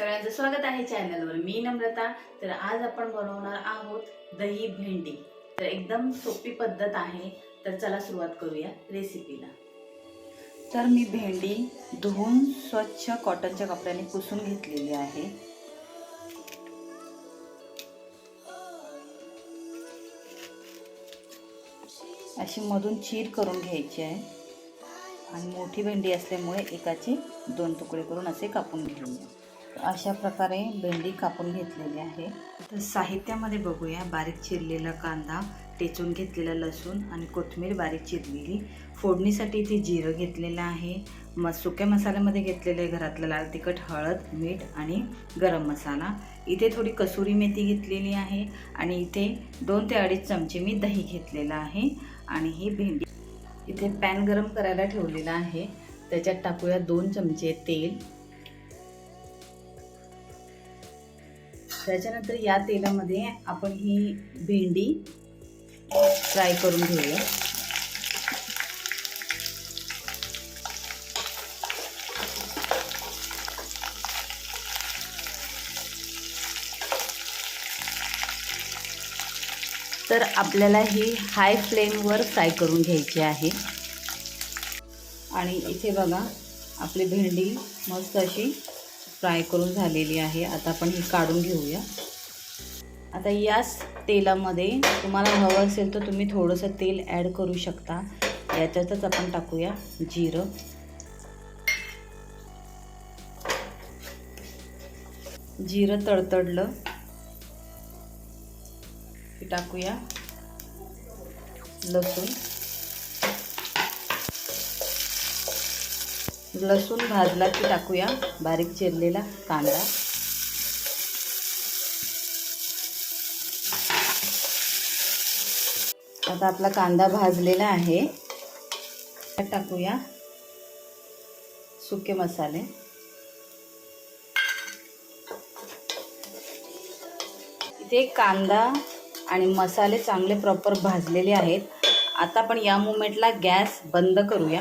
सगळ्यांचं स्वागत आहे चॅनलवर. मी नम्रता तर आज आपण बनवणार आहोत दही भेंडी. तर एकदम सोपी पद्धत आहे तर चला सुरुवात करूया रेसिपीला तर मी भेंडी धुवून स्वच्छ कॉटनच्या कपड्याने पुसून घेतलेली आहे. अशी मधून चीर करून घ्यायची आहे. आणि मोठी भेंडी असल्यामुळे एकाचे दोन तुकडे करून असे कापून घेऊया अशा प्रकारे भेंडी कापून घेतलेली आहे. तर साहित्यामध्ये बघूया बारीक चिरलेला कांदा टेचून घेतलेला लसूण आणि कोथिंबीर बारीक चिरलेली. फोडणीसाठी इथे जिरं घेतलेलं आहे. म सुक्या मसाल्यामध्ये घेतलेलं आहे घरातलं लाल तिखट हळद मीठ आणि गरम मसाला. इथे थोडी कसुरी मेथी घेतलेली आहे आणि इथे दोन ते अडीच चमचे मी दही घेतलेलं आहे आणि ही भेंडी इथे पॅन गरम करायला ठेवलेला आहे. त्याच्यात टाकूया दोन चमचे तेल. त्याच्यानंतर या तेलामध्ये आपण ही भेंडी फ्राय करून घेऊया. तर आपल्याला ही हाय फ्लेमवर फ्राय करून घ्यायची आहे. आणि इथे बघा आपली भेंडी मस्त अशी फ्राय करून झालेली आहे. आता आपण ही काढून घेऊया. आता याच तेलामध्ये तुम्हाला हवं असेल तर तुम्ही थोडंसं तेल ॲड करू शकता. याच्यातच आपण टाकूया जिरं. जिरं तडतडलं. टाकूया. लसूण. लसूण भाजला की टाकूया. बारीक चिरलेला कांदा. आता आपला कांदा भाजलेला आहे. टाकूया सुके मसाले. इथे कांदा आणि मसाले चांगले प्रॉपर भाजलेले आहेत. आता आपण या मुमेंटला गॅस बंद करूया.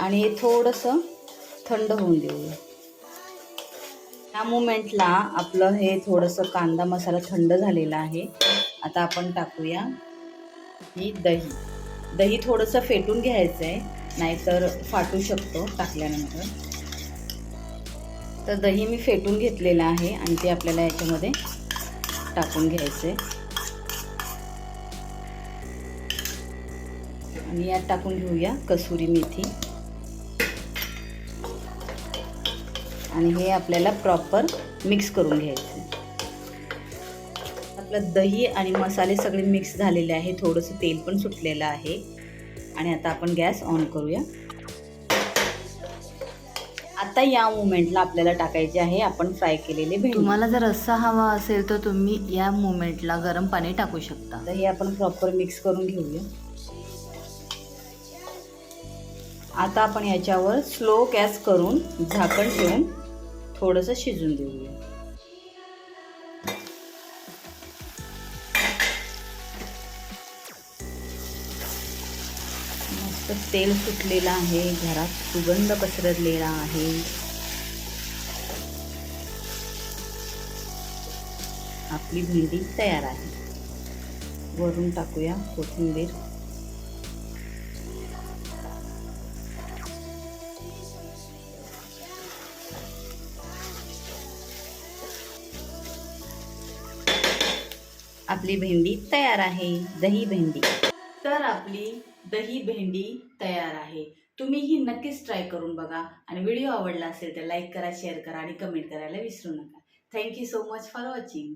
आणि हे थोडंसं थंड होऊन देऊया. या मुमेंटला आपलं हे थोडंसं कांदा मसाला थंड झालेला आहे. आता आपण टाकूया ही दही. दही थोडंसं फेटून घ्यायचं आहे नाहीतर फाटू शकतो टाकल्यानंतर. तर दही मी फेटून घेतलेलं आहे आणि ते आपल्याला याच्यामध्ये टाकून घ्यायचं आहे आणि यात टाकून घेऊया कसुरी मेथी. आणि हे आपल्याला प्रॉपर मिक्स करून घ्यायचं आपलं दही आणि मसाले सगळे मिक्स झालेले आहे. थोडंसं तेल पण सुटलेलं आहे. आणि आता आपण गॅस ऑन करूया. आता या मुमेंटला आपल्याला टाकायचे आहे आपण फ्राय केलेले भेंडी. तुम्हाला जर रस्सा हवा असेल तर तुम्ही या मोमेंटला गरम पाणी टाकू शकता. तर हे आपण प्रॉपर मिक्स करून घेऊया. आता आपण याच्यावर स्लो गॅस करून झाकण ठेवून थोडंसं शिजून देऊया. मस्त तेल सुटलेलं आहे घरात सुगंध पसरलेला आहे. आपली भेंडी तयार आहे. वरून टाकूया कोथिंबीर. आपली भेंडी तयार आहे. दही भेंडी. तर आपली दही भेंडी तयार आहे. तुम्ही ही नक्कीच ट्राय करून बघा. आणि व्हिडिओ आवडला असेल तर लाईक करा शेअर करा आणि कमेंट करायला विसरू नका. Thank you so much for watching